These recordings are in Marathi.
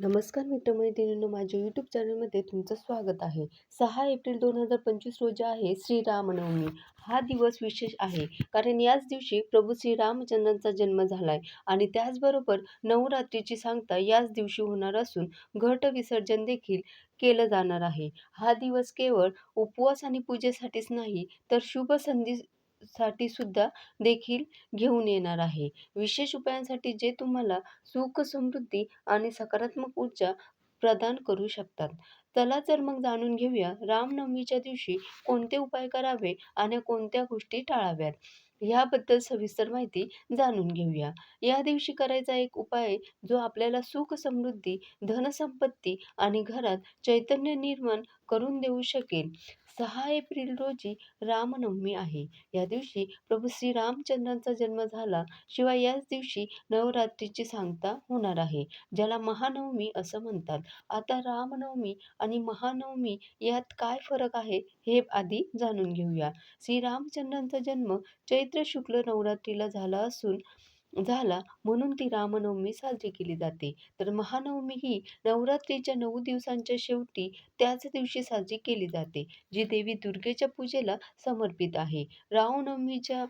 नमस्कार मित्रमैत्रिणींनो माझ्या यूट्यूब चॅनलमध्ये तुमचं स्वागत आहे. सहा एप्रिल दोन हजार पंचवीस रोजी आहे श्रीरामनवमी हा दिवस विशेष आहे कारण याच दिवशी प्रभू श्रीरामचंद्रांचा जन्म झाला आहे आणि त्याचबरोबर नवरात्रीची सांगता याच दिवशी होणार असून घट विसर्जन देखील केलं जाणार आहे. हा दिवस केवळ उपवास आणि पूजेसाठीच नाही तर शुभ संधी साठी सुद्धा देखील घेऊन येणार आहे. विशेष उपायांसाठी जे तुम्हाला सुख समृद्धी आणि सकारात्मक ऊर्जा प्रदान करू शकतात. चला तर मग जाणून घेऊया रामनवमीच्या दिवशी कोणते उपाय करावे आणि कोणत्या गोष्टी टाळाव्यात. याबद्दल सविस्तर माहिती जाणून घेऊया. या दिवशी करायचा एक उपाय जो आपल्याला सुख समृद्धी धनसंपत्ती आणि घरात चैतन्य निर्माण करून देऊ शकेल. सहा एप्रिल रोजी रामनवमी आहे. या दिवशी प्रभू श्रीरामचंद्रांचा जन्म झाला. शिवाय याच दिवशी नवरात्रीची सांगता होणार आहे. ज्याला महानवमी असं म्हणतात. आता रामनवमी आणि महानवमी यात काय फरक आहे हे आधी जाणून घेऊया. श्रीरामचंद्रांचा जन्म चैत्र शुक्ल नवरात्रीला झाला असून झाला. म्हणून ती रामनवमी साजरी केली जाते. तर महानवमी ही नवरात्रीच्या नऊ दिवसांच्या शेवटी त्याच दिवशी साजरी केली जाते जी देवी दुर्गेच्या पूजेला समर्पित आहे. रामनवमीच्या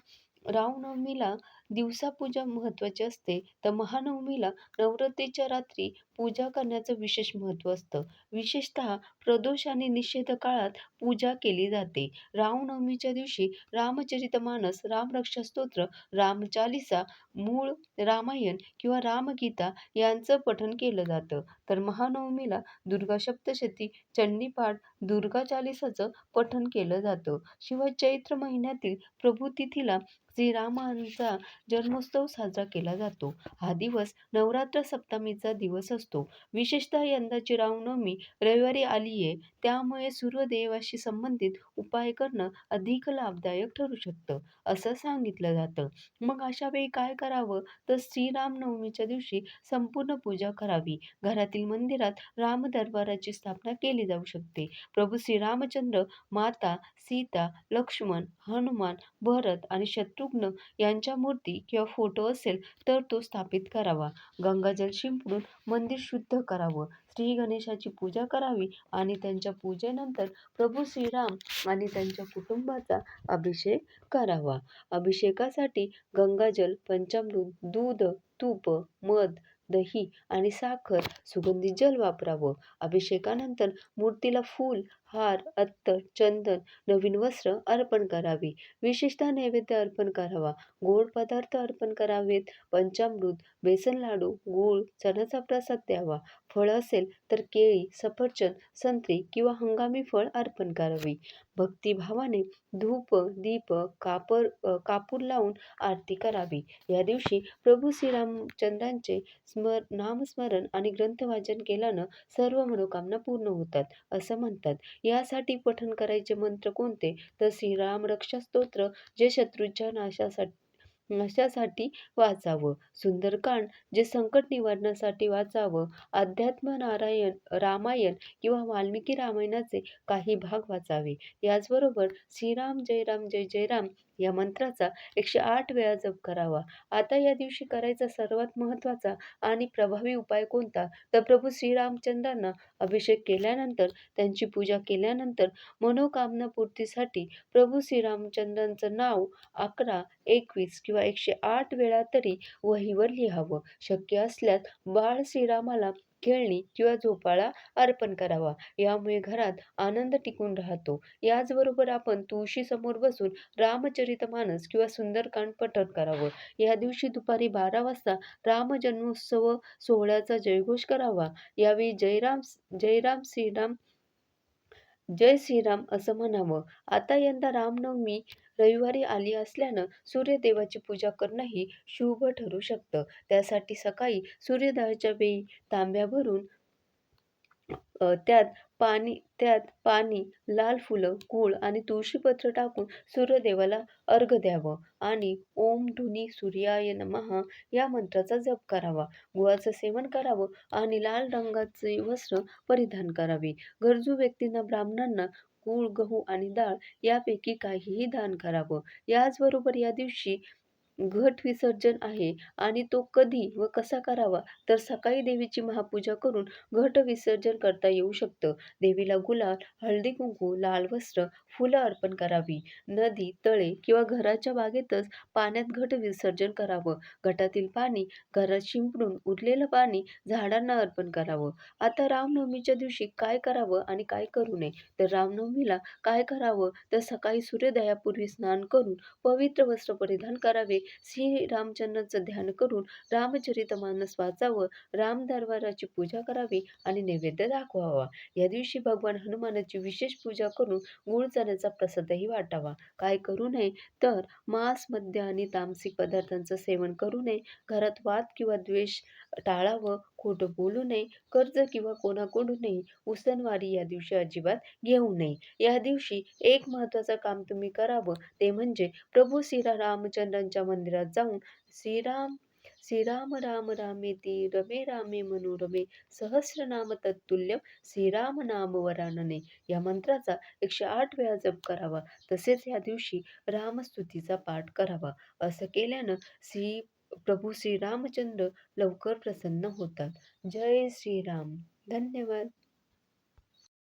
रामनवमीला दिवसा पूजा महत्त्वाची असते. तर महानवमीला नवरात्रीच्या रात्री पूजा करण्याचं विशेष महत्त्व असतं. विशेषतः प्रदोष आणि निषेध काळात पूजा केली जाते. रामनवमीच्या दिवशी रामचरितमानस रामरक्षा स्तोत्र रामचालिसा मूळ रामायण किंवा रामगीता यांचं पठण केलं जातं. तर महानवमीला दुर्गा सप्तशती चंडीपाठ दुर्गा चालिसाचं पठण केलं जातं. शिवाय चैत्र महिन्यातील प्रभू तिथीला श्रीरामांचा जन्मोत्सव साजरा केला जातो. हा दिवस नवरात्र सप्तमीचा दिवस असतो. विशेषतः यंदाची रामनवमी रविवारी आली आहे त्यामुळे सूर्यदेवाशी संबंधित उपाय करणं अधिक लाभदायक ठरू शकतं असं सांगितलं जातं. मग अशा वेळी काय करावं? तर श्रीरामनवमीच्या दिवशी संपूर्ण पूजा करावी. घरातील मंदिरात राम दरबाराची स्थापना केली जाऊ शकते. प्रभू श्रीरामचंद्र माता सीता लक्ष्मण हनुमान भरत आणि शत्रुघ्न यांच्या मूर्ती किंवा फोटो असेल तर तो स्थापित करावा. गंगाजल शिंपडून मंदिर शुद्ध करावं. श्री गणेशाची पूजा करावी आणि त्यांच्या पूजेनंतर प्रभू श्रीराम आणि त्यांच्या कुटुंबाचा अभिषेक करावा. अभिषेकासाठी गंगाजल पंचामृत दूध तूप मध दही आणि साखर सुगंधी जल वापरावं. अभिषेकानंतर मूर्तीला फूल हार अत्तर चंदन नवीन वस्त्र अर्पण करावी. विशेषतः नैवेद्य अर्पण करावा. गोड पदार्थ अर्पण करावेत. पंचामृत बेसन लाडू गूळ चण्याचा प्रसाद द्यावा. फळ असेल तर केळी सफरचंद संत्री किंवा हंगामी फळ अर्पण करावी. भक्तिभावाने धूप दीप कापर कापूर लावून आरती करावी. या दिवशी प्रभू श्रीरामचंद्रांचे स्मर नामस्मरण आणि ग्रंथवाचन केल्यानं सर्व मनोकामना पूर्ण होतात असं म्हणतात. यासाठी पठण करायचे मंत्र कोणते? तर श्रीराम रक्षा स्तोत्र जे शत्रूच्या नाशासाठी अशासाठी वाचावं. सुंदरकांड जे संकट निवारण्यासाठी वाचावं. अध्यात्म नारायण रामायण किंवा वाल्मिकी रामायणाचे काही भाग वाचावे. याचबरोबर श्रीराम जय राम जय जय राम या मंत्राचा एकशे आठ वेळा जप करावा. आता या दिवशी करायचा सर्वात महत्त्वाचा आणि प्रभावी उपाय कोणता? तर प्रभू श्रीरामचंद्रांना अभिषेक केल्यानंतर त्यांची पूजा केल्यानंतर मनोकामना पूर्तीसाठी प्रभू श्रीरामचंद्रांचं नाव अकरा एकवीस किंवा एकशे आठ वेळा तरी वहीवर लिहावं. शक्य असल्यास बाळ श्रीरामाला खेळणी किंवा झोपाळा अर्पण करावा. यामुळे घरात आनंद टिकून राहतो. याचबरोबर आपण तुळशीसमोर बसून रामचरितमानस किंवा सुंदरकांड पठण करावं. या दिवशी दुपारी बारा वाजता राम जन्मोत्सव सोहळ्याचा जयघोष करावा. यावेळी जयराम जयराम श्रीराम जय श्रीराम असं म्हणावं. आता यंदा रामनवमी रविवारी आली असल्यानं सूर्यदेवाची पूजा करणंही शुभ ठरू शकतं. त्यासाठी सकाळी सूर्योदयाच्या वेळी तांब्या भरून त्यात पाणी त्यात पाणी लाल फुलं गूळ आणि तुळशीपत्र टाकून सूर्यदेवाला अर्घ द्यावं आणि ओम धुनी सूर्याय नमः या मंत्राचा जप करावा. गुळाचं सेवन करावं आणि लाल रंगाचे वस्त्र परिधान करावे. गरजू व्यक्तींना ब्राह्मणांना गूळ गहू आणि डाळ यापैकी काहीही दान करावं. याचबरोबर या दिवशी घट विसर्जन आहे आणि तो कधी व कसा करावा तर सकाळी देवीची महापूजा करून घट विसर्जन करता येऊ शकतं. देवीला गुलाल हळदी कुंकू लाल वस्त्र फुलं अर्पण करावी. नदी तळे किंवा घराच्या बागेतच पाण्यात घट विसर्जन करावं. घटातील पाणी घरात शिंपडून उरलेलं पाणी झाडांना अर्पण करावं. आता रामनवमीच्या दिवशी काय करावं आणि काय करू नये? तर रामनवमीला काय करावं? तर सकाळी सूर्योदयापूर्वी स्नान करून पवित्र वस्त्र परिधान करावे. श्रीरामचंद्रांचं ध्यान करून रामचरितमानस वाचावं राम दरबाराची पूजा करावी आणि नैवेद्य दाखवावा. या दिवशी भगवान हनुमानाची विशेष पूजा करून गुळ चण्याचा प्रसादही वाटावा. काय करू नये तर मांस मद्य आणि तामसिक पदार्थांचं सेवन करू नये. घरात वाद किंवा द्वेष टाळावं. खोटं बोलू नये. कर्ज किंवा कोणाकडूनही उसनवारी या दिवशी अजिबात घेऊ नये. या दिवशी एक महत्त्वाचं काम तुम्ही करावं. ते म्हणजे प्रभू श्रीरा रामचंद्रांच्या मंदिरात जाऊन श्रीराम श्रीराम राम रामेती रमे रामे मनोरमे सहस्रनाम तत्तुल्य श्रीराम नाम वरानने. या मंत्राचा एकशे आठ वेळा जप करावा. तसेच या दिवशी रामस्तुतीचा पाठ करावा. असं केल्यानं श्री प्रभू श्रीरामचंद्र लवकर प्रसन्न होतात. जय श्रीराम. धन्यवाद.